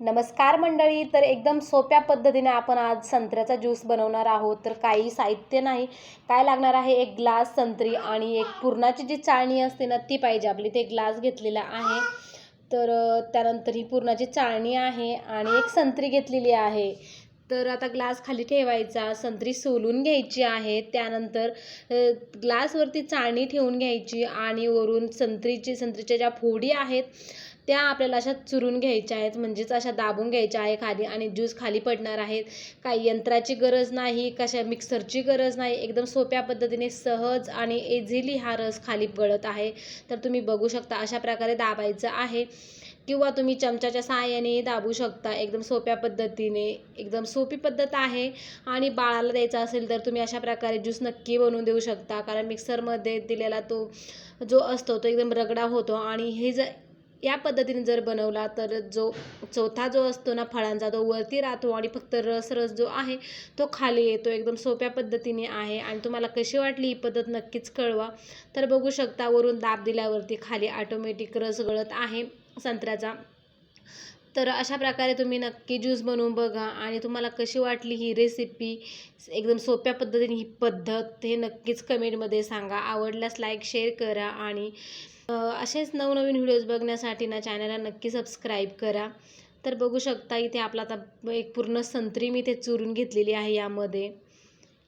नमस्कार मंडळी तर एकदम सोप्या पद्धतीने आपण आज संत्र्याचा ज्यूस बनवणार आहोत. तर काही साहित्य नाही काय लागणार आहे? एक ग्लास संत्री आणि एक पुरणाची जी चाळणी असते ना ती पाहिजे आपली. ते ग्लास घेतलेला आहे. तर त्यानंतर ही पुरणाची चाळणी आहे आणि एक संत्री घेतलेली आहे. तर आता ग्लास खाली ठेवायचा संत्री सोलून घ्यायची आहे. त्यानंतर ग्लासवरती चाळणी ठेवून घ्यायची आणि वरून संत्रीची संत्रीच्या ज्या फोडी आहेत त्या आपल्याला अशा चुरून घ्यायच्या आहेत म्हणजेच अशा दाबून घ्यायच्या आहे खाली आणि ज्यूस खाली पडणार आहेत. काही यंत्राची गरज नाही कशा मिक्सरची गरज नाही एकदम सोप्या पद्धतीने सहज आणि इझिली हा रस खाली गळत आहे. तर तुम्ही बघू शकता अशा प्रकारे दाबायचं आहे. किंवा तुम्ही चमच्याच्या सहाय्याने दाबू शकता एकदम सोप्या पद्धतीने एकदम सोपी पद्धत आहे. आणि बाळाला द्यायचा असेल तर तुम्ही अशा प्रकारे ज्यूस नक्की बनवून देऊ शकता. कारण मिक्सरमध्ये दिलेला तो जो असतो तो एकदम रगडा होतो आणि हे जर या पद्धतीने जर बनवला तर जो चौथा जो असतो ना फळांचा तो वरती राहतो आणि फक्त रस रस जो आहे तो खाली येतो. एकदम सोप्या पद्धतीने आहे आणि तुम्हाला कशी वाटली ही पद्धत नक्कीच कळवा. तर बघू शकता वरून दाब दिल्यावरती खाली ऑटोमॅटिक रस गळत आहे संत्र्याचा. तर अशा प्रकारे तुम्ही नक्की ज्यूस बनवून बघा आणि तुम्हाला कशी वाटली ही रेसिपी एकदम सोप्या पद्धतीने ही पद्धत हे नक्कीच कमेंटमध्ये सांगा. आवडल्यास लाईक शेअर करा आणि असेच नवनवीन व्हिडिओज बघण्यासाठी ना चॅनलला नक्की सबस्क्राईब करा. तर बघू शकता इथे आपला आता एक पूर्ण संत्री मी ते चुरून घेतलेली आहे यामध्ये.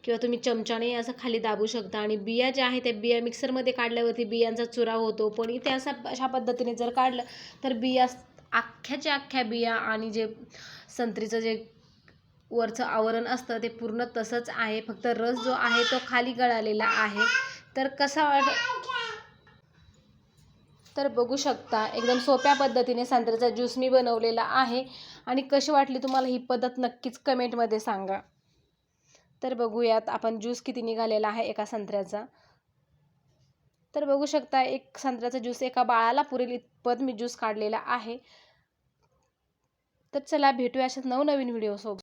किंवा तुम्ही चमच्याने असं खाली दाबू शकता आणि बिया ज्या आहेत त्या बिया मिक्सरमध्ये काढल्यावरती बियांचा चुरा होतो. पण इथे असा अशा पद्धतीने जर काढलं तर बिया अख्ख्याच्या अख्ख्या बिया आणि जे संत्रीचं जे वरचं आवरण असतं ते पूर्ण तसंच आहे. फक्त रस जो आहे तो खाली गळालेला आहे. तर कसा वाट तर बघू शकता एकदम सोप्या पद्धतीने संत्र्याचा ज्यूस मी बनवलेला आहे. आणि कशी वाटली तुम्हाला ही पद्धत नक्कीच कमेंटमध्ये सांगा. तर बघूयात आपण ज्यूस किती निघालेला आहे एका संत्र्याचा. तर बघू शकता एक संत्र्याचा ज्यूस एका बाळाला पुरेल इतपत मी ज्यूस काढलेला आहे. तर चला भेटूया अशाच नवनवीन व्हिडिओ सोबत.